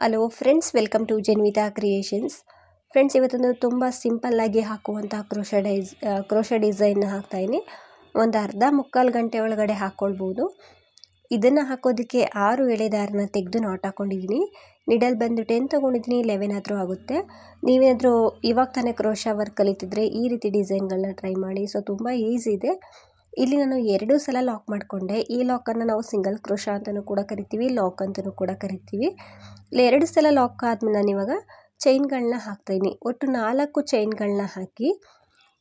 Hello friends welcome to Janvitha creations friends ಇವತ್ತೊಂದು ತುಂಬ ಸಿಂಪಲ್ಲಾಗಿ ಹಾಕುವಂಥ ಕ್ರೋಶ ಡೈಸ್ ಕ್ರೋಶ ಡಿಸೈನ್ನ ಹಾಕ್ತಾಯಿನಿ ಒಂದು ಅರ್ಧ ಮುಕ್ಕಾಲು ಗಂಟೆ ಒಳಗಡೆ ಹಾಕ್ಕೊಳ್ಬೋದು ಇದನ್ನು ಹಾಕೋದಕ್ಕೆ ಆರು ಎಳೆ ದಾರನ ತೆಗೆದು ನಾಟ್ ಹಾಕ್ಕೊಂಡಿದ್ದೀನಿ ನಿಡಲ್ ಬಂದು ಟೆನ್ ತೊಗೊಂಡಿದ್ದೀನಿ ಲೆವೆನ್ ಆದರೂ ಆಗುತ್ತೆ. ನೀವೇನಾದರೂ ಇವಾಗ ತಾನೇ ಕ್ರೋಶ ವರ್ಕ್ ಕಲಿತಿದ್ರೆ ಈ ರೀತಿ ಡಿಸೈನ್ಗಳನ್ನ ಟ್ರೈ ಮಾಡಿ. ಸೊ ತುಂಬ ಈಸಿ ಇದೆ. ಇಲ್ಲಿ ನಾನು ಎರಡು ಸಲ ಲಾಕ್ ಮಾಡಿಕೊಂಡೆ. ಈ ಲಾಕನ್ನು ನಾವು ಸಿಂಗಲ್ ಕ್ರೋಶ ಅಂತಲೂ ಕೂಡ ಕರಿತೀವಿ, ಲಾಕ್ ಅಂತಲೂ ಕೂಡ ಕರಿತೀವಿ. ಇಲ್ಲಿ ಎರಡು ಸಲ ಲಾಕ್ ಆದಮೇಲೆ ನಾನು ಇವಾಗ ಚೈನ್ಗಳನ್ನ ಹಾಕ್ತಾಯಿನಿ ಒಟ್ಟು ನಾಲ್ಕು ಚೈನ್ಗಳನ್ನ ಹಾಕಿ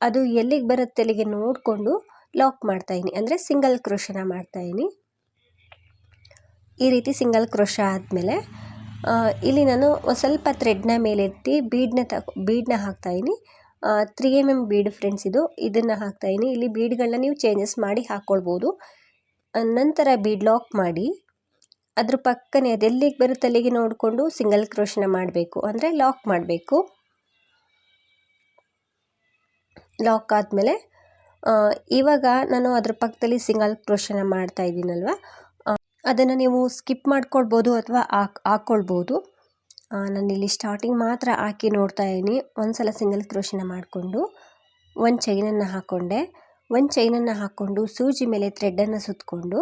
ಅದು ಎಲ್ಲಿಗೆ ಬರುತ್ತೆ ಅಲ್ಲಿಗೆ ನೋಡಿಕೊಂಡು ಲಾಕ್ ಮಾಡ್ತಾಯಿದ್ದೀನಿ ಅಂದರೆ ಸಿಂಗಲ್ ಕ್ರೋಶನ ಮಾಡ್ತಾಯಿದ್ದೀನಿ ಈ ರೀತಿ ಸಿಂಗಲ್ ಕ್ರೋಶ ಆದಮೇಲೆ ಇಲ್ಲಿ ನಾನು ಸ್ವಲ್ಪ ಥ್ರೆಡ್ನ ಮೇಲೆತ್ತಿ ಬೀಡನ್ನ ತಗೊ ಬೀಡನ್ನ ಹಾಕ್ತಾಯಿನಿ three M M bead friends ಇದು. ಇದನ್ನು ಹಾಕ್ತಾಯಿನಿ ಇಲ್ಲಿ ಬೀಡ್ಗಳನ್ನ ನೀವು ಚೇಂಜಸ್ ಮಾಡಿ ಹಾಕ್ಕೊಳ್ಬೋದು ನಂತರ ಬೀಡ್ ಲಾಕ್ ಮಾಡಿ. ಅದ್ರ ಪಕ್ಕನೇ ಅದೆಲ್ಲಿಗೆ ಬರುತ್ತೆ ಅಲ್ಲಿಗೆ ನೋಡಿಕೊಂಡು ಸಿಂಗಲ್ ಕ್ರೋಶನ ಮಾಡಬೇಕು. ಅಂದರೆ ಲಾಕ್ ಮಾಡಬೇಕು. ಲಾಕ್ ಆದಮೇಲೆ ಇವಾಗ ನಾನು ಅದ್ರ ಪಕ್ಕದಲ್ಲಿ ಸಿಂಗಲ್ ಕ್ರೋಶನ ಮಾಡ್ತಾ ಇದ್ದೀನಲ್ವ ಅದನ್ನು ನೀವು ಸ್ಕಿಪ್ ಮಾಡ್ಕೊಳ್ಬೋದು ಅಥವಾ ಹಾಕ್ ಹಾಕ್ಕೊಳ್ಬೋದು ನಾನಿಲ್ಲಿ ಸ್ಟಾರ್ಟಿಂಗ್ ಮಾತ್ರ ಹಾಕಿ ನೋಡ್ತಾ ಇದ್ದೀನಿ. ಒಂದು ಸಲ ಸಿಂಗಲ್ ಕ್ರೋಶನ ಮಾಡಿಕೊಂಡು, ಒಂದು ಚೈನನ್ನು ಹಾಕ್ಕೊಂಡೆ ಒಂದು ಚೈನನ್ನು ಹಾಕ್ಕೊಂಡು ಸೂಜಿ ಮೇಲೆ ಥ್ರೆಡ್ಡನ್ನು ಸುತ್ತಕೊಂಡು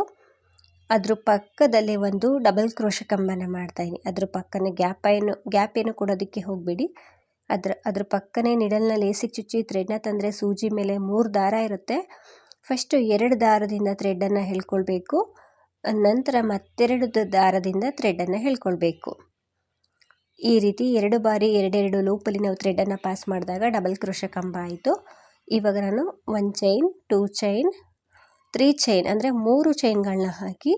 ಅದ್ರ ಪಕ್ಕದಲ್ಲೇ ಒಂದು ಡಬಲ್ ಕ್ರೋಶ ಕಂಬನ ಮಾಡ್ತಾಯಿನಿ ಅದ್ರ ಪಕ್ಕನೇ ಗ್ಯಾಪ್ ಏನು ಗ್ಯಾಪ್ ಏನು ಕೊಡೋದಕ್ಕೆ ಹೋಗಬೇಡಿ. ಅದ್ರ ಅದ್ರ ಪಕ್ಕನೇ ನಿಡಲ್ನ ಲೇಸಿಗೆ ಚುಚ್ಚಿ ಥ್ರೆಡ್ನ ತಂದರೆ ಸೂಜಿ ಮೇಲೆ ಮೂರು ದಾರ ಇರುತ್ತೆ. ಫಸ್ಟು ಎರಡು ದಾರದಿಂದ ಥ್ರೆಡ್ಡನ್ನು ಹೇಳ್ಕೊಳ್ಬೇಕು. ನಂತರ ಮತ್ತೆರಡು ದಾರದಿಂದ ಥ್ರೆಡ್ಡನ್ನು ಹೇಳ್ಕೊಳ್ಬೇಕು. ಈ ರೀತಿ ಎರಡು ಬಾರಿ ಎರಡೆರಡು ಲೂಪಲ್ಲಿ ನಾವು ಥ್ರೆಡ್ಡನ್ನು ಪಾಸ್ ಮಾಡಿದಾಗ ಡಬಲ್ ಕ್ರೋಶ ಕಂಬ ಆಯಿತು. ಇವಾಗ ನಾನು one chain two chain three chain ಅಂದರೆ ಮೂರು ಚೈನ್ಗಳನ್ನ ಹಾಕಿ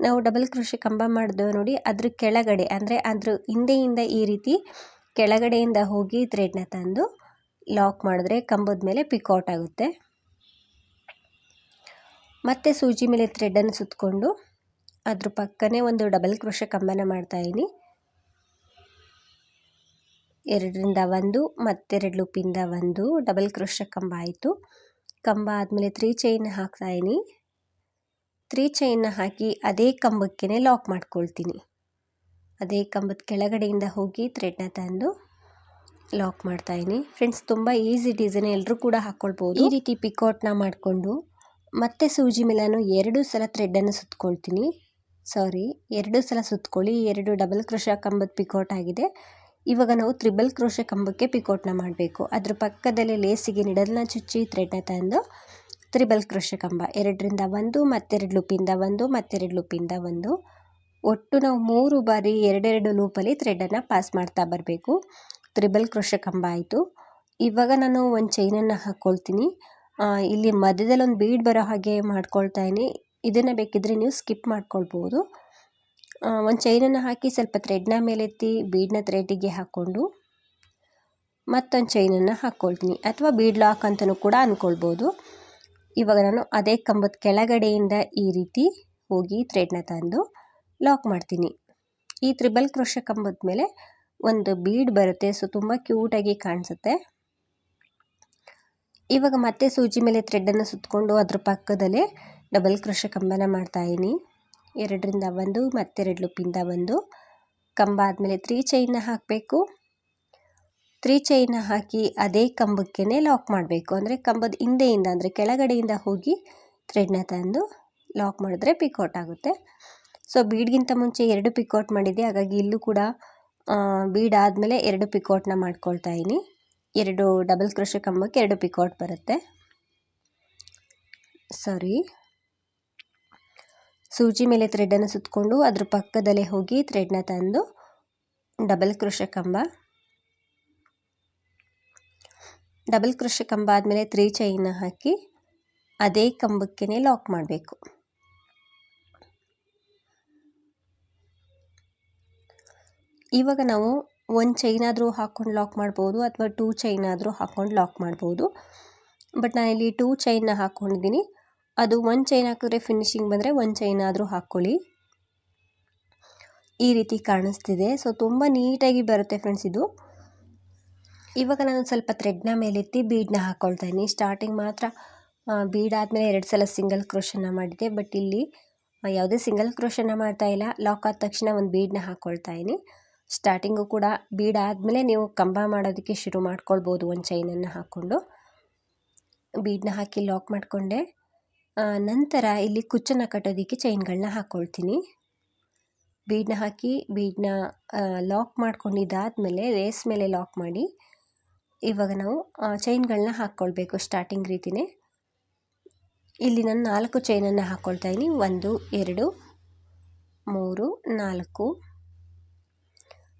ನಾವು ಡಬಲ್ ಕ್ರೋಶ ಕಂಬ ಮಾಡಿದೆವು ನೋಡಿ ಅದ್ರ ಕೆಳಗಡೆ ಅಂದರೆ ಅದ್ರ ಹಿಂದೆಯಿಂದ ಈ ರೀತಿ ಕೆಳಗಡೆಯಿಂದ ಹೋಗಿ ಥ್ರೆಡ್ನ ತಂದು ಲಾಕ್ ಮಾಡಿದ್ರೆ ಕಂಬದ ಮೇಲೆ ಪಿಕೌಟ್ ಆಗುತ್ತೆ. ಮತ್ತೆ ಸೂಜಿ ಮೇಲೆ ಥ್ರೆಡ್ಡನ್ನು ಸುತ್ತಕೊಂಡು ಅದ್ರ ಪಕ್ಕನೇ ಒಂದು ಡಬಲ್ ಕ್ರೋಶ ಕಂಬನ ಮಾಡ್ತಾಯಿದ್ದೀನಿ ಎರಡರಿಂದ ಒಂದು, ಮತ್ತೆರಡು ಲೂಪಿಂದ ಒಂದು, ಡಬಲ್ ಕ್ರೋಶ ಕಂಬ ಆಯಿತು. ಕಂಬ ಆದಮೇಲೆ ತ್ರೀ ಚೈನ್ ಹಾಕ್ತಾಯಿನಿ ತ್ರೀ ಚೈನ್ನ ಹಾಕಿ ಅದೇ ಕಂಬಕ್ಕೆ ಲಾಕ್ ಮಾಡ್ಕೊಳ್ತೀನಿ. ಅದೇ ಕಂಬದ ಕೆಳಗಡೆಯಿಂದ ಹೋಗಿ ಥ್ರೆಡ್ನ ತಂದು ಲಾಕ್ ಮಾಡ್ತಾಯಿನಿ ಫ್ರೆಂಡ್ಸ್, ತುಂಬ ಈಸಿ ಡಿಸೈನ್ ಎಲ್ಲರೂ ಕೂಡ ಹಾಕ್ಕೊಳ್ಬೋದು ಈ ರೀತಿ ಪಿಕೌಟ್ನ ಮಾಡಿಕೊಂಡು ಮತ್ತೆ ಸೂಜಿ ಮೇಲೆ ನಾನು ಎರಡು ಸಲ ಥ್ರೆಡ್ಡನ್ನು ಸುತ್ಕೊಳ್ತೀನಿ. ಸಾರಿ, ಎರಡು ಸಲ ಸುತ್ಕೊಳ್ಳಿ. ಎರಡು ಡಬಲ್ ಕ್ರೋಶ ಕಂಬದ ಪಿಕೌಟ್ ಆಗಿದೆ. ಇವಾಗ ನಾವು ತ್ರಿಬಲ್ ಕ್ರೋಶೆ ಕಂಬಕ್ಕೆ ಪಿಕೋಟ್ನ ಮಾಡಬೇಕು. ಅದ್ರ ಪಕ್ಕದಲ್ಲಿ ಲೇಸಿಗೆ ನಿಡಲ್ನ ಚುಚ್ಚಿ ಥ್ರೆಡ್ನ ತಂದು ತ್ರಿಬಲ್ ಕ್ರೋಶೆ ಕಂಬ. ಎರಡರಿಂದ ಒಂದು, ಮತ್ತೆರಡು ಲೂಪಿಂದ ಒಂದು, ಮತ್ತೆರಡು ಲೂಪಿಂದ ಒಂದು. ಒಟ್ಟು ನಾವು ಮೂರು ಬಾರಿ ಎರಡೆರಡು ಲೂಪಲ್ಲಿ ಥ್ರೆಡನ್ನು ಪಾಸ್ ಮಾಡ್ತಾ ಬರಬೇಕು. ತ್ರಿಬಲ್ ಕ್ರೋಶೆ ಕಂಬ ಆಯಿತು. ಇವಾಗ ನಾನು ಒಂದು ಚೈನನ್ನು ಹಾಕ್ಕೊಳ್ತೀನಿ ಇಲ್ಲಿ ಮಧ್ಯದಲ್ಲಿ ಒಂದು ಬೀಡ್ ಬರೋ ಹಾಗೆ ಮಾಡ್ಕೊಳ್ತಾ ಇದೀನಿ ಇದನ್ನು ಬೇಕಿದ್ದರೆ ನೀವು ಸ್ಕಿಪ್ ಮಾಡ್ಕೊಳ್ಬೋದು. ಒಂದು ಚೈನನ್ನು ಹಾಕಿ ಸ್ವಲ್ಪ ಥ್ರೆಡ್ನ ಮೇಲೆತ್ತಿ ಬೀಡನ್ನ ಥ್ರೆಡ್ಡಿಗೆ ಹಾಕ್ಕೊಂಡು ಮತ್ತೊಂದು ಚೈನನ್ನು ಹಾಕ್ಕೊಳ್ತೀನಿ ಅಥವಾ ಬೀಡ್ ಲಾಕ್ ಅಂತಲೂ ಕೂಡ ಅಂದ್ಕೊಳ್ಬೋದು ಇವಾಗ ನಾನು ಅದೇ ಕಂಬದ ಕೆಳಗಡೆಯಿಂದ ಈ ರೀತಿ ಹೋಗಿ ಥ್ರೆಡ್ನ ತಂದು ಲಾಕ್ ಮಾಡ್ತೀನಿ. ಈ ತ್ರಿಬಲ್ ಕ್ರೋಶ ಕಂಬದ ಮೇಲೆ ಒಂದು ಬೀಡ್ ಬರುತ್ತೆ. ಸೊ ತುಂಬ ಕ್ಯೂಟಾಗಿ ಕಾಣಿಸುತ್ತೆ. ಇವಾಗ ಮತ್ತೆ ಸೂಜಿ ಮೇಲೆ ಥ್ರೆಡ್ಡನ್ನು ಸುತ್ತಕೊಂಡು ಅದ್ರ ಪಕ್ಕದಲ್ಲೇ ಡಬಲ್ ಕ್ರೋಶ ಕಂಬನ ಮಾಡ್ತಾಯಿನಿ ಎರಡರಿಂದ ಒಂದು, ಮತ್ತೆರಡು ಲೂಪಿಂದ ಒಂದು. ಕಂಬ ಆದಮೇಲೆ ತ್ರೀ ಚೈನ್ನ ಹಾಕಬೇಕು. ತ್ರೀ ಚೈನ್ನ ಹಾಕಿ ಅದೇ ಕಂಬಕ್ಕೆ ಲಾಕ್ ಮಾಡಬೇಕು. ಅಂದರೆ ಕಂಬದ ಹಿಂದೆಯಿಂದ, ಅಂದರೆ ಕೆಳಗಡೆಯಿಂದ ಹೋಗಿ ಥ್ರೆಡ್ನ ತಂದು ಲಾಕ್ ಮಾಡಿದ್ರೆ ಪಿಕೌಟ್ ಆಗುತ್ತೆ. ಸೊ, ಬೀಡ್ಗಿಂತ ಮುಂಚೆ ಎರಡು ಪಿಕೌಟ್ ಮಾಡಿದ್ದೆ ಹಾಗಾಗಿ ಇಲ್ಲೂ ಕೂಡ ಬೀಡ್ ಆದಮೇಲೆ ಎರಡು ಪಿಕೌಟ್ನ ಮಾಡ್ಕೊಳ್ತಾ ಇದ್ದೀನಿ ಎರಡು ಡಬಲ್ ಕ್ರೋಶ ಕಂಬಕ್ಕೆ ಎರಡು ಪಿಕೌಟ್ ಬರುತ್ತೆ. ಸಾರಿ. ಸೂಜಿ ಮೇಲೆ ಥ್ರೆಡನ್ನು ಸುತ್ತಕೊಂಡು ಅದ್ರ ಪಕ್ಕದಲ್ಲೇ ಹೋಗಿ ಥ್ರೆಡ್ನ ತಂದು ಡಬಲ್ ಕ್ರೋಶ ಕಂಬ. ಡಬಲ್ ಕ್ರೋಶ ಕಂಬ ಆದಮೇಲೆ ತ್ರೀ ಚೈನ್ನ ಹಾಕಿ ಅದೇ ಕಂಬಕ್ಕೆ ಲಾಕ್ ಮಾಡಬೇಕು. ಇವಾಗ ನಾವು ಒಂದು ಚೈನ್ ಆದರೂ ಹಾಕ್ಕೊಂಡು ಲಾಕ್ ಮಾಡ್ಬೋದು ಅಥವಾ ಟೂ ಚೈನ್ ಆದರೂ ಹಾಕ್ಕೊಂಡು ಲಾಕ್ ಮಾಡ್ಬೋದು. ಬಟ್ ನಾನಿಲ್ಲಿ ಟೂ ಚೈನ್ನ ಹಾಕ್ಕೊಂಡಿದ್ದೀನಿ. ಅದು ಒಂದು ಚೈನ್ ಹಾಕಿದ್ರೆ ಫಿನಿಶಿಂಗ್ ಬಂದರೆ ಒಂದು ಚೈನ್ ಆದರೂ ಹಾಕ್ಕೊಳ್ಳಿ. ಈ ರೀತಿ ಕಾಣಿಸ್ತಿದೆ. ಸೊ ತುಂಬ ನೀಟಾಗಿ ಬರುತ್ತೆ ಫ್ರೆಂಡ್ಸ್ ಇದು. ಇವಾಗ ನಾನು ಸ್ವಲ್ಪ ಥ್ರೆಡ್ನ ಮೇಲೆತ್ತಿ ಬೀಡನ್ನ ಹಾಕ್ಕೊಳ್ತಾ ಇದ್ದೀನಿ ಸ್ಟಾರ್ಟಿಂಗ್ ಮಾತ್ರ ಬೀಡ್ ಆದಮೇಲೆ ಎರಡು ಸಲ ಸಿಂಗಲ್ ಕ್ರೋಶನ ಮಾಡಿದ್ದೆ. ಬಟ್ ಇಲ್ಲಿ ಯಾವುದೇ ಸಿಂಗಲ್ ಕ್ರೋಶನ ಮಾಡ್ತಾ ಇಲ್ಲ. ಲಾಕ್ ಆದ ತಕ್ಷಣ ಒಂದು ಬೀಡನ್ನ ಹಾಕ್ಕೊಳ್ತಾ ಇದ್ದೀನಿ. ಸ್ಟಾರ್ಟಿಂಗು ಕೂಡ ಬೀಡ್ ಆದಮೇಲೆ ನೀವು ಕಂಬ ಮಾಡೋದಕ್ಕೆ ಶುರು ಮಾಡ್ಕೊಳ್ಬೋದು ಒಂದು ಚೈನನ್ನು ಹಾಕ್ಕೊಂಡು. ಬೀಡನ್ನ ಹಾಕಿ ಲಾಕ್ ಮಾಡಿಕೊಂಡೆ. ನಂತರ ಇಲ್ಲಿ ಕುಚ್ಚನ್ನು ಕಟ್ಟೋದಕ್ಕೆ ಚೈನ್ಗಳನ್ನ ಹಾಕ್ಕೊಳ್ತೀನಿ ಬೀಡನ್ನ ಹಾಕಿ ಬೀಡನ್ನ ಲಾಕ್ ಮಾಡ್ಕೊಂಡಿದ್ದಾದಮೇಲೆ ರೇಸ್ ಮೇಲೆ ಲಾಕ್ ಮಾಡಿ, ಇವಾಗ ನಾವು ಚೈನ್ಗಳನ್ನ ಹಾಕ್ಕೊಳ್ಬೇಕು ಸ್ಟಾರ್ಟಿಂಗ್ ರೀತಿಯೇ ಇಲ್ಲಿ ನಾನು ನಾಲ್ಕು ಚೈನನ್ನು ಹಾಕ್ಕೊಳ್ತಾ ಇದ್ದೀನಿ. ಒಂದು, ಎರಡು, ಮೂರು, ನಾಲ್ಕು.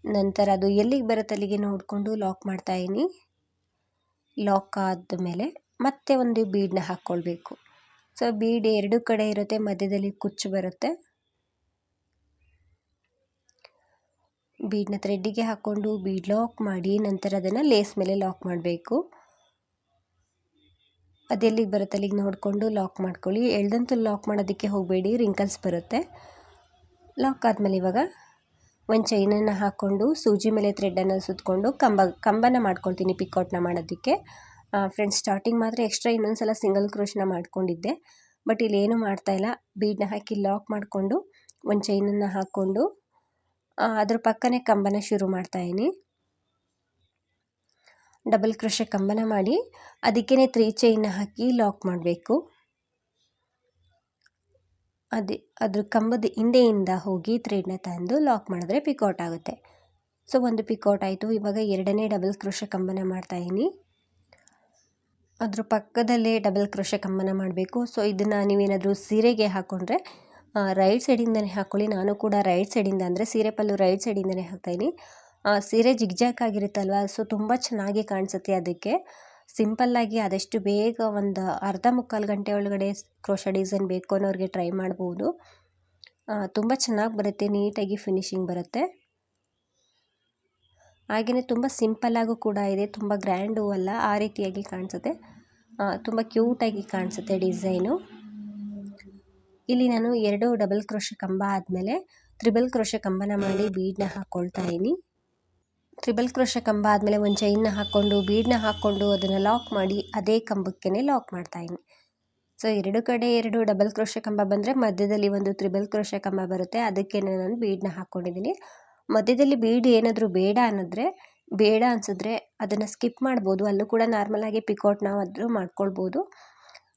ನಂತರ ಅದು ಎಲ್ಲಿಗೆ ಬರುತ್ತೆ ಅಲ್ಲಿಗೆ ನೋಡಿಕೊಂಡು ಲಾಕ್ ಮಾಡ್ತಾ ಇದ್ದೀನಿ. ಲಾಕ್ ಆದಮೇಲೆ ಮತ್ತೆ ಒಂದು ಬೀಡನ್ನ ಹಾಕ್ಕೊಳ್ಬೇಕು ಸೊ ಬೀಡ್ ಎರಡು ಕಡೆ ಇರುತ್ತೆ, ಮಧ್ಯದಲ್ಲಿ ಕುಚ್ಚು ಬರುತ್ತೆ. ಬೀಡನ್ನ ಥ್ರೆಡ್ಡಿಗೆ ಹಾಕ್ಕೊಂಡು ಬೀಡ್ ಲಾಕ್ ಮಾಡಿ, ನಂತರ ಅದನ್ನು ಲೇಸ್ ಮೇಲೆ ಲಾಕ್ ಮಾಡಬೇಕು. ಅದೆಲ್ಲಿಗೆ ಬರುತ್ತೆ? ಅಲ್ಲಿಗೆ ನೋಡಿಕೊಂಡು ಲಾಕ್ ಮಾಡ್ಕೊಳ್ಳಿ. ಎಳ್ದಂತೂ ಲಾಕ್ ಮಾಡೋದಕ್ಕೆ ಹೋಗಬೇಡಿ ರಿಂಕಲ್ಸ್ ಬರುತ್ತೆ. ಲಾಕ್ ಆದಮೇಲೆ ಇವಾಗ ಒಂದು ಚೈನನ್ನು ಹಾಕ್ಕೊಂಡು ಸೂಜಿ ಮೇಲೆ ಥ್ರೆಡ್ಡನ್ನು ಸುತ್ತಕೊಂಡು ಕಂಬ, ಕಂಬನ ಮಾಡ್ಕೊಳ್ತೀನಿ ಪಿಕೌಟ್ನ ಮಾಡೋದಕ್ಕೆ. ಫ್ರೆಂಡ್ಸ್ ಸ್ಟಾರ್ಟಿಂಗ್ ಮಾತ್ರ ಎಕ್ಸ್ಟ್ರಾ ಇನ್ನೊಂದು ಸಲ ಸಿಂಗಲ್ ಕ್ರೋಶ್ನ ಮಾಡ್ಕೊಂಡಿದ್ದೆ. ಬಟ್ ಇಲ್ಲಿ ಏನು ಮಾಡ್ತಾಯಿಲ್ಲ ಬೀಡನ್ನ ಹಾಕಿ ಲಾಕ್ ಮಾಡಿಕೊಂಡು, ಒಂದು ಚೈನನ್ನು ಹಾಕ್ಕೊಂಡು ಅದ್ರ ಪಕ್ಕನೇ ಕಂಬನ ಶುರು ಮಾಡ್ತಾಯಿನಿ ಡಬಲ್ ಕ್ರೋಶೆ ಕಂಬನ ಮಾಡಿ ಅದಕ್ಕೇ ತ್ರೀ ಚೈನ್ನ ಹಾಕಿ ಲಾಕ್ ಮಾಡಬೇಕು. ಅದೇ, ಅದ್ರ ಕಂಬದ ಹಿಂದೆಯಿಂದ ಹೋಗಿ ಥ್ರೆಡ್ನ ತಂದು ಲಾಕ್ ಮಾಡಿದ್ರೆ ಪಿಕೌಟ್ ಆಗುತ್ತೆ. ಸೊ ಒಂದು ಪಿಕೌಟ್ ಆಯಿತು. ಇವಾಗ ಎರಡನೇ ಡಬಲ್ ಕ್ರೋಶ ಕಂಬನ ಮಾಡ್ತಾಯಿನಿ ಅದ್ರ ಪಕ್ಕದಲ್ಲೇ ಡಬಲ್ ಕ್ರೋಶ ಕಮ್ಮನ ಮಾಡಬೇಕು. ಸೊ ಇದನ್ನು ನೀವೇನಾದರೂ ಸೀರೆಗೆ ಹಾಕ್ಕೊಂಡ್ರೆ ರೈಟ್ ಸೈಡಿಂದನೇ ಹಾಕ್ಕೊಳ್ಳಿ ನಾನು ಕೂಡ ರೈಟ್ ಸೈಡಿಂದ ಅಂದರೆ ಸೀರೆ ಪಲ್ಲು ರೈಟ್ ಸೈಡಿಂದನೇ ಹಾಕ್ತಾಯಿನಿ ಸೀರೆ ಜಿಗ್ಜಾಕ್ ಆಗಿರುತ್ತಲ್ವ? ಸೊ ತುಂಬ ಚೆನ್ನಾಗಿ ಕಾಣಿಸುತ್ತೆ ಅದಕ್ಕೆ. ಸಿಂಪಲ್ಲಾಗಿ ಆದಷ್ಟು ಬೇಗ ಒಂದು ಅರ್ಧ ಮುಕ್ಕಾಲು ಗಂಟೆ ಒಳಗಡೆ ಕ್ರೋಶ ಡಿಸೈನ್ ಬೇಕು ಅನ್ನೋರಿಗೆ ಟ್ರೈ ಮಾಡ್ಬೋದು. ತುಂಬ ಚೆನ್ನಾಗಿ ಬರುತ್ತೆ, ನೀಟಾಗಿ ಫಿನಿಶಿಂಗ್ ಬರುತ್ತೆ. ಹಾಗೆಯೇ ತುಂಬ ಸಿಂಪಲ್ಲಾಗೂ ಕೂಡ ಇದೆ, ತುಂಬ ಗ್ರ್ಯಾಂಡೂ ಅಲ್ಲ, ಆ ರೀತಿಯಾಗಿ ಕಾಣಿಸುತ್ತೆ. ತುಂಬ ಕ್ಯೂಟಾಗಿ ಕಾಣಿಸುತ್ತೆ ಡಿಸೈನು ಇಲ್ಲಿ ನಾನು ಎರಡು ಡಬಲ್ ಕ್ರೋಶ ಕಂಬ ಆದಮೇಲೆ ತ್ರಿಬಲ್ ಕ್ರೋಶ ಕಂಬನ ಮಾಡಿ ಬೀಡನ್ನ ಹಾಕ್ಕೊಳ್ತಾ ಇದ್ದೀನಿ. ತ್ರಿಬಲ್ ಕ್ರೋಶ ಕಂಬ ಆದಮೇಲೆ ಒಂದು ಚೈನ್ನ ಹಾಕ್ಕೊಂಡು ಬೀಡನ್ನ ಹಾಕ್ಕೊಂಡು ಅದನ್ನು ಲಾಕ್ ಮಾಡಿ ಅದೇ ಕಂಬಕ್ಕೇ ಲಾಕ್ ಮಾಡ್ತಾಯಿದ್ದೀನಿ ಸೊ ಎರಡು ಕಡೆ ಎರಡು ಡಬಲ್ ಕ್ರೋಶ ಕಂಬ ಬಂದರೆ ಮಧ್ಯದಲ್ಲಿ ಒಂದು ತ್ರಿಬಲ್ ಕ್ರೋಶ ಕಂಬ ಬರುತ್ತೆ ಅದಕ್ಕೆ ನಾನು ಬೀಡನ್ನ ಹಾಕ್ಕೊಂಡಿದ್ದೀನಿ ಮಧ್ಯದಲ್ಲಿ ಬೀಡ್ ಏನಾದರೂ ಬೇಡ ಅನ್ನಿದ್ರೆ, ಬೇಡ ಅನ್ಸಿದ್ರೆ ಅದನ್ನು ಸ್ಕಿಪ್ ಮಾಡ್ಬೋದು. ಅಲ್ಲೂ ಕೂಡ ನಾರ್ಮಲಾಗಿ ಪಿಕೌಟ್ನಾದ್ರೂ ಮಾಡ್ಕೊಳ್ಬೋದು.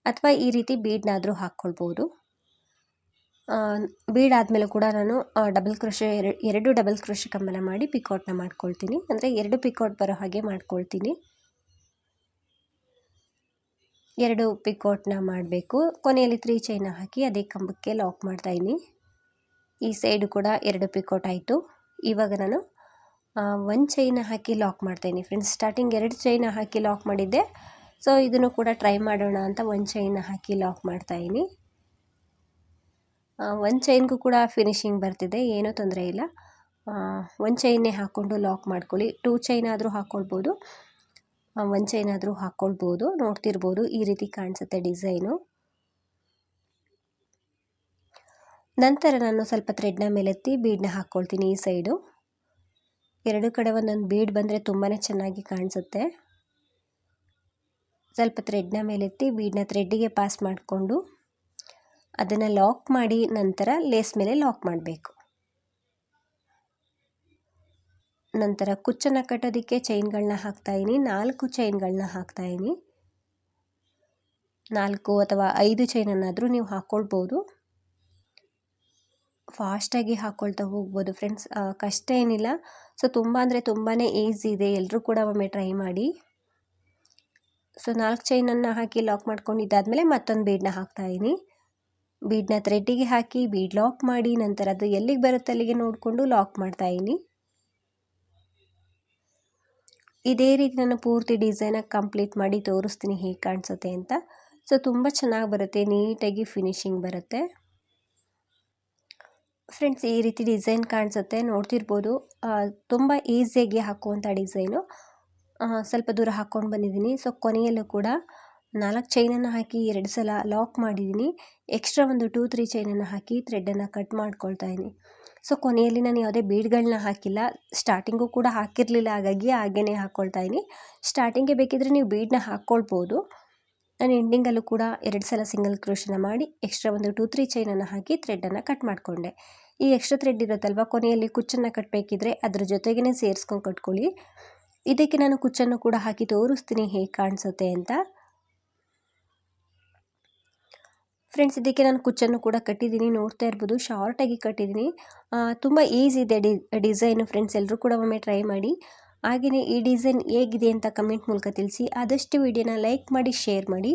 ಅಥವಾ ಈ ರೀತಿ ಬೀಡ್ನಾದರೂ ಹಾಕ್ಕೊಳ್ಬೋದು. ಬೀಡ್ ಆದಮೇಲೆ ಕೂಡ ನಾನು ಡಬಲ್ ಕೃಷಿ ಎರಡು ಎರಡು ಡಬಲ್ ಕೃಷಿ ಕಂಬನ ಮಾಡಿ ಪಿಕೌಟ್ನ ಮಾಡ್ಕೊಳ್ತೀನಿ. ಅಂದರೆ ಎರಡು ಪಿಕೌಟ್ ಬರೋ ಹಾಗೆ ಮಾಡ್ಕೊಳ್ತೀನಿ. ಎರಡು ಪಿಕೌಟ್ನ ಮಾಡಬೇಕು. ಕೊನೆಯಲ್ಲಿ ತ್ರೀ ಚೈನ ಹಾಕಿ ಅದೇ ಕಂಬಕ್ಕೆ ಲಾಕ್ ಮಾಡ್ತಾಯಿದ್ದೀನಿ ಈ ಸೈಡು ಕೂಡ ಎರಡು ಪಿಕೌಟ್ ಆಯಿತು. ಇವಾಗ ನಾನು ಒಂದು ಚೈನ ಹಾಕಿ ಲಾಕ್ ಮಾಡ್ತೀನಿ ಫ್ರೆಂಡ್ಸ್ ಸ್ಟಾರ್ಟಿಂಗ್ ಎರಡು ಚೈನ ಹಾಕಿ ಲಾಕ್ ಮಾಡಿದ್ದೆ. ಸೊ ಇದನ್ನು ಕೂಡ ಟ್ರೈ ಮಾಡೋಣ ಅಂತ ಒಂದು ಚೈನ ಹಾಕಿ ಲಾಕ್ ಮಾಡ್ತಾಯಿದ್ದೀನಿ ಒಂದು ಚೈನ್ಗೂ ಕೂಡ ಫಿನಿಶಿಂಗ್ ಬರ್ತಿದೆ, ಏನೂ ತೊಂದರೆ ಇಲ್ಲ. ಒಂದು ಚೈನೇ ಹಾಕ್ಕೊಂಡು ಲಾಕ್ ಮಾಡ್ಕೊಳ್ಳಿ. ಟೂ ಚೈನ್ ಆದರೂ ಹಾಕ್ಕೊಳ್ಬೋದು ಒಂದು ಚೈನ್ ಆದರೂ ಹಾಕ್ಕೊಳ್ಬೋದು ನೋಡ್ತಿರ್ಬೋದು, ಈ ರೀತಿ ಕಾಣಿಸುತ್ತೆ ಡಿಸೈನು ನಂತರ ನಾನು ಸ್ವಲ್ಪ ಥ್ರೆಡ್ನ ಮೇಲೆತ್ತಿ ಬೀಡನ್ನ ಹಾಕ್ಕೊಳ್ತೀನಿ ಈ ಸೈಡು ಎರಡು ಕಡೆ ಒಂದೊಂದು ಬೀಡ್ ಬಂದರೆ ತುಂಬಾ ಚೆನ್ನಾಗಿ ಕಾಣಿಸುತ್ತೆ. ಸ್ವಲ್ಪ ಥ್ರೆಡ್ನ ಮೇಲೆತ್ತಿ ಬೀಡನ್ನ ಥ್ರೆಡ್ಡಿಗೆ ಪಾಸ್ ಮಾಡಿಕೊಂಡು ಅದನ್ನು ಲಾಕ್ ಮಾಡಿ ನಂತರ ಲೇಸ್ ಮೇಲೆ ಲಾಕ್ ಮಾಡಬೇಕು. ನಂತರ ಕುಚ್ಚನ್ನು ಕಟ್ಟೋದಕ್ಕೆ ಚೈನ್ಗಳನ್ನ ಹಾಕ್ತಾಯಿನಿ ನಾಲ್ಕು ಚೈನ್ಗಳನ್ನ ಹಾಕ್ತಾಯಿನಿ ನಾಲ್ಕು ಅಥವಾ ಐದು ಚೈನನ್ನಾದರೂ ನೀವು ಹಾಕ್ಕೊಳ್ಬೋದು ಫಾಸ್ಟಾಗಿ ಹಾಕ್ಕೊಳ್ತಾ ಹೋಗ್ಬೋದು ಫ್ರೆಂಡ್ಸ್ ಕಷ್ಟ ಏನಿಲ್ಲ. ಸೊ ತುಂಬ ಅಂದರೆ ತುಂಬಾ ಈಸಿ ಇದೆ. ಎಲ್ಲರೂ ಕೂಡ ಒಮ್ಮೆ ಟ್ರೈ ಮಾಡಿ. ಸೊ ನಾಲ್ಕು ಚೈನನ್ನು ಹಾಕಿ ಲಾಕ್ ಮಾಡ್ಕೊಂಡು ಇದಾದಮೇಲೆ ಮತ್ತೊಂದು ಬೀಡನ್ನ ಹಾಕ್ತಾಯಿದ್ದೀನಿ ಬೀಡನ್ನ ಥ್ರೆಡ್ಡಿಗೆ ಹಾಕಿ ಬೀಡ್ ಲಾಕ್ ಮಾಡಿ, ನಂತರ ಅದು ಎಲ್ಲಿಗೆ ಬರುತ್ತೆ ಅಲ್ಲಿಗೆ ನೋಡಿಕೊಂಡು ಲಾಕ್ ಮಾಡ್ತಾಯಿದ್ದೀನಿ ಇದೇ ರೀತಿ ನಾನು ಪೂರ್ತಿ ಡಿಸೈನಾಗಿ ಕಂಪ್ಲೀಟ್ ಮಾಡಿ ತೋರಿಸ್ತೀನಿ ಹೇಗೆ ಕಾಣಿಸುತ್ತೆ ಅಂತ. ಸೊ ತುಂಬ ಚೆನ್ನಾಗಿ ಬರುತ್ತೆ. ನೀಟಾಗಿ ಫಿನಿಶಿಂಗ್ ಬರುತ್ತೆ. ಫ್ರೆಂಡ್ಸ್, ಈ ರೀತಿ ಡಿಸೈನ್ ಕಾಣಿಸುತ್ತೆ. ನೋಡ್ತಿರ್ಬೋದು. ತುಂಬ ಈಸಿಯಾಗಿ ಹಾಕುವಂಥ ಡಿಸೈನು. ಸ್ವಲ್ಪ ದೂರ ಹಾಕ್ಕೊಂಡು ಬಂದಿದ್ದೀನಿ. ಸೊ, ಕೊನೆಯಲ್ಲೂ ಕೂಡ ನಾಲ್ಕು ಚೈನನ್ನು ಹಾಕಿ ಎರಡು ಸಲ ಲಾಕ್ ಮಾಡಿದ್ದೀನಿ. ಎಕ್ಸ್ಟ್ರಾ ಒಂದು ಟೂ, ತ್ರೀ ಚೈನನ್ನು ಹಾಕಿ ಥ್ರೆಡ್ಡನ್ನು ಕಟ್ ಮಾಡ್ಕೊಳ್ತಾ ಇದ್ದೀನಿ. ಸೊ, ಕೊನೆಯಲ್ಲಿ ನಾನು ಯಾವುದೇ ಬೀಡ್ಗಳನ್ನ ಹಾಕಿಲ್ಲ. ಸ್ಟಾರ್ಟಿಂಗು ಕೂಡ ಹಾಕಿರಲಿಲ್ಲ. ಹಾಗಾಗಿ ಹಾಗೇ ಹಾಕ್ಕೊಳ್ತಾ ಇದ್ದೀನಿ. ಸ್ಟಾರ್ಟಿಂಗೇ ಬೇಕಿದ್ರೆ ನೀವು ಬೀಡನ್ನ ಹಾಕ್ಕೊಳ್ಬೋದು. ನಾನು ಎಂಡಿಂಗಲ್ಲೂ ಕೂಡ ಎರಡು ಸಲ ಸಿಂಗಲ್ ಕ್ರೋಶನ ಮಾಡಿ ಎಕ್ಸ್ಟ್ರಾ ಒಂದು ಟೂ ತ್ರೀ ಚೈನನ್ನು ಹಾಕಿ ಥ್ರೆಡ್ಡನ್ನು ಕಟ್ ಮಾಡಿಕೊಂಡೆ. ಈ ಎಕ್ಸ್ಟ್ರಾ ಥ್ರೆಡ್ ಇರುತ್ತಲ್ವ? ಕೊನೆಯಲ್ಲಿ ಕುಚ್ಚನ್ನು ಕಟ್ಟಬೇಕಿದ್ರೆ ಅದ್ರ ಜೊತೆಗೇ ಸೇರಿಸ್ಕೊಂಡು ಕಟ್ಕೊಳ್ಳಿ. ಇದಕ್ಕೆ ನಾನು ಕುಚ್ಚನ್ನು ಕೂಡ ಹಾಕಿ ತೋರಿಸ್ತೀನಿ ಹೇಗೆ ಕಾಣಿಸುತ್ತೆ ಅಂತ. ಫ್ರೆಂಡ್ಸ್ ಇದಕ್ಕೆ ನಾನು ಕುಚ್ಚನ್ನು ಕೂಡ ಕಟ್ಟಿದ್ದೀನಿ. ನೋಡ್ತಾ ಇರ್ಬೋದು ಶಾರ್ಟಾಗಿ ಕಟ್ಟಿದ್ದೀನಿ. ತುಂಬ ಈಸಿ ಇದೆ ಡಿ ಡಿಸೈನು ಫ್ರೆಂಡ್ಸ್ ಎಲ್ಲರೂ ಕೂಡ ಒಮ್ಮೆ ಟ್ರೈ ಮಾಡಿ. ಹಾಗೆಯೇ ಈ ಡಿಸೈನ್ ಹೇಗಿದೆ ಅಂತ ಕಮೆಂಟ್ ಮೂಲಕ ತಿಳಿಸಿ. ಆದಷ್ಟು ವಿಡಿಯೋನ ಲೈಕ್ ಮಾಡಿ, ಶೇರ್ ಮಾಡಿ.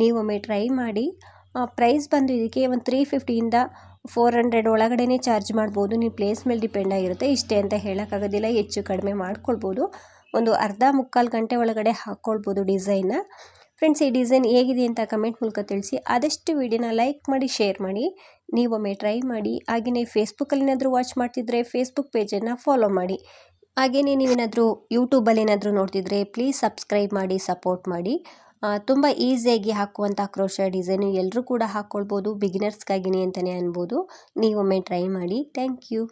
ನೀವೊಮ್ಮೆ ಟ್ರೈ ಮಾಡಿ. ಪ್ರೈಸ್ ಬಂದು ಇದಕ್ಕೆ ಒಂದು ತ್ರೀ ಫಿಫ್ಟಿಯಿಂದ ಫೋರ್ ಹಂಡ್ರೆಡ್ ಒಳಗಡೆ ಚಾರ್ಜ್ ಮಾಡ್ಬೋದು. ನೀವು ಪ್ಲೇಸ್ ಮೇಲೆ ಡಿಪೆಂಡ್ ಆಗಿರುತ್ತೆ. ಇಷ್ಟೇ ಅಂತ ಹೇಳೋಕ್ಕಾಗೋದಿಲ್ಲ. ಹೆಚ್ಚು ಕಡಿಮೆ ಮಾಡ್ಕೊಳ್ಬೋದು. ಒಂದು ಅರ್ಧ ಮುಕ್ಕಾಲು ಗಂಟೆ ಒಳಗಡೆ ಹಾಕ್ಕೊಳ್ಬೋದು ಡಿಸೈನ್ನ. ಫ್ರೆಂಡ್ಸ್, ಈ ಡಿಸೈನ್ ಹೇಗಿದೆ ಅಂತ ಕಮೆಂಟ್ ಮೂಲಕ ತಿಳಿಸಿ. ಆದಷ್ಟು ವಿಡಿಯೋನ ಲೈಕ್ ಮಾಡಿ, ಶೇರ್ ಮಾಡಿ. ನೀವೊಮ್ಮೆ ಟ್ರೈ ಮಾಡಿ. ಹಾಗೆಯೇ ಫೇಸ್ಬುಕ್ಕಲ್ಲಿ ಏನಾದರೂ ವಾಚ್ ಮಾಡ್ತಿದ್ರೆ ಫೇಸ್ಬುಕ್ ಪೇಜನ್ನು ಫಾಲೋ ಮಾಡಿ. ಹಾಗೆಯೇ ನೀವೇನಾದರೂ ಯೂಟ್ಯೂಬಲ್ಲಿ ಏನಾದರೂ ನೋಡ್ತಿದ್ರೆ ಪ್ಲೀಸ್ ಸಬ್ಸ್ಕ್ರೈಬ್ ಮಾಡಿ ಸಪೋರ್ಟ್ ಮಾಡಿ. ತುಂಬ ಈಸಿಯಾಗಿ ಹಾಕುವಂಥ ಕ್ರೋಶ ಡಿಸೈನು ಎಲ್ಲರೂ ಕೂಡ ಹಾಕ್ಕೊಳ್ಬೋದು ಬಿಗಿನರ್ಸ್ಗಾಗಿನೇ ಅಂತಲೇ ಅನ್ಬೋದು. ನೀವೊಮ್ಮೆ ಟ್ರೈ ಮಾಡಿ. Thank you